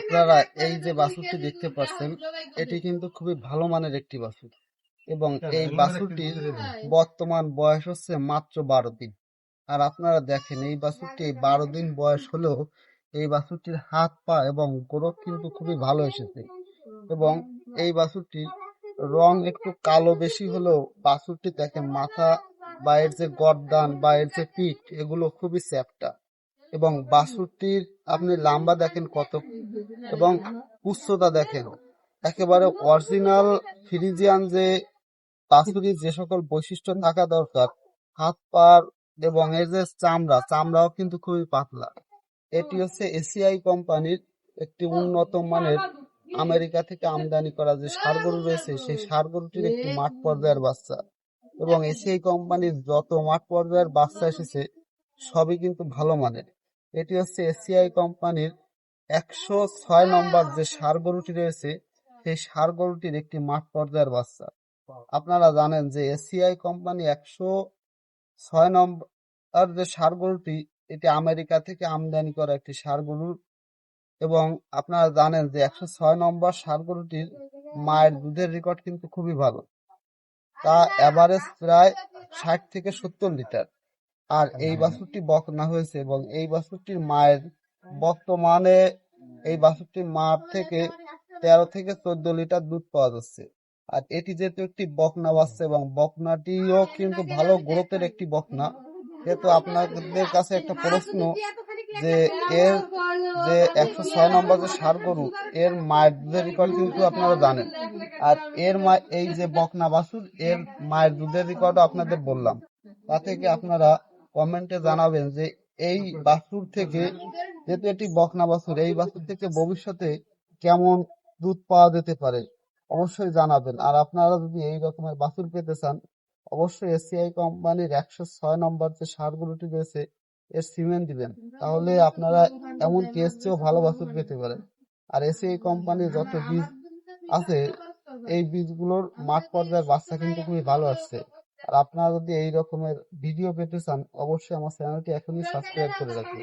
আপনারা এই যে বাছুরটি দেখতে পাচ্ছেন এটি কিন্তু খুবই ভালো মানের একটি বাছুর এবং এই বাছুরটির বর্তমান বয়স হচ্ছে মাত্র বারো দিন। আর আপনারা দেখেন এই বাছুরটি এই বারো দিন বয়স হলেও এই বাছুরটির হাত পা এবং গ্রোথ কিন্তু খুবই ভালো এসেছে। এবং এই বাছুরটির রং একটু কালো বেশি হলেও বাছুরটি দেখেন মাথা বা এর যে গর্দান বা এর যে পিঠ এগুলো খুবই চ্যাপটা এবং বাছুরটির আপনি লাম্বা দেখেন কত, এবং উচ্চতা দেখেন। একেবারে অরিজিনাল ফ্রিজিয়ান যে বাছুরির যে সকল বৈশিষ্ট্য থাকা দরকার, হাত পার এবং এর যে চামড়া, চামড়াও কিন্তু খুবই পাতলা। এটি হচ্ছে এসিআই কোম্পানির একটি উন্নত মানের আমেরিকা থেকে আমদানি করা যে ষাঁড় গরু রয়েছে, সেই ষাঁড় গরুটির একটি মাঠ পর্যায়ের বাচ্চা। এবং এসিআই কোম্পানির যত মাঠ পর্যায়ের বাচ্চা এসেছে, সবই কিন্তু ভালো মানের। এটি হচ্ছে এসিআই কোম্পানির একশো ছয় নম্বর যে সার গরুটি রয়েছে, সেই সার গরুটির একটি মাঠ পর্যায়ের বাচ্চা। আপনারা জানেন যে এসিআই কোম্পানি একশো ছয় নম্বর যে সার গরুটি এটি আমেরিকা থেকে আমদানি করা একটি সার গরু এবং আপনারা জানেন যে একশো ছয় নম্বর ষাঁড় গরুটির মায়ের দুধের রেকর্ড কিন্তু খুবই ভালো। তা এভারেজ প্রায় ষাট থেকে সত্তর লিটার। আর এই বাছুরটি বকনা হয়েছে এবং এই বাছুরটির মায়ের বর্তমানে এই বাছুরটির মার থেকে তেরো থেকে চোদ্দ লিটার দুধ পাওয়া যাচ্ছে। আর এটি যেহেতু একটি বকনা বাচ্চা এবং বকনাটিও কিন্তু ভালো গ্রোথের একটি বকনা যেহেতু আপনাদের কাছে একটা প্রশ্ন যে এর যে একশো ছয় নম্বর যে সার গরু এর মায়ের দুধের রেকর্ড কিন্তু আপনারা জানেন। আর এর মা এই যে বকনা বাছুর এর মায়ের দুধের রেকর্ডও আপনাদের বললাম। তা থেকে আপনারা কমেন্টে জানাবেন যে এই বাছুর থেকে, যেহেতু এটি বকনা বাছুর এই বাছুর থেকে ভবিষ্যতে কেমন দুধ পাওয়া যেতে পারে? অবশ্যই জানাবেন। আর আপনারা যদি এই রকমের বাছুর পেতে চান, অবশ্যই এসিআই কোম্পানির একশো ছয় নম্বর যে সারগুলোটি রয়েছে, এর সিমেন্ট দিবেন। তাহলে আপনারা এমন কেস চেয়েও ভালো বাছুর পেতে পারেন। আর এসিআই কোম্পানির যত বীজ আছে, এই বীজগুলোর মাঠ পর্যায়ের বাচ্চা কিন্তু খুবই ভালো আসছে। আর আপনারা যদি এই রকমের ভিডিও পেতে চান অবশ্যই আমার চ্যানেলটি এখনই সাবস্ক্রাইব করে রাখুন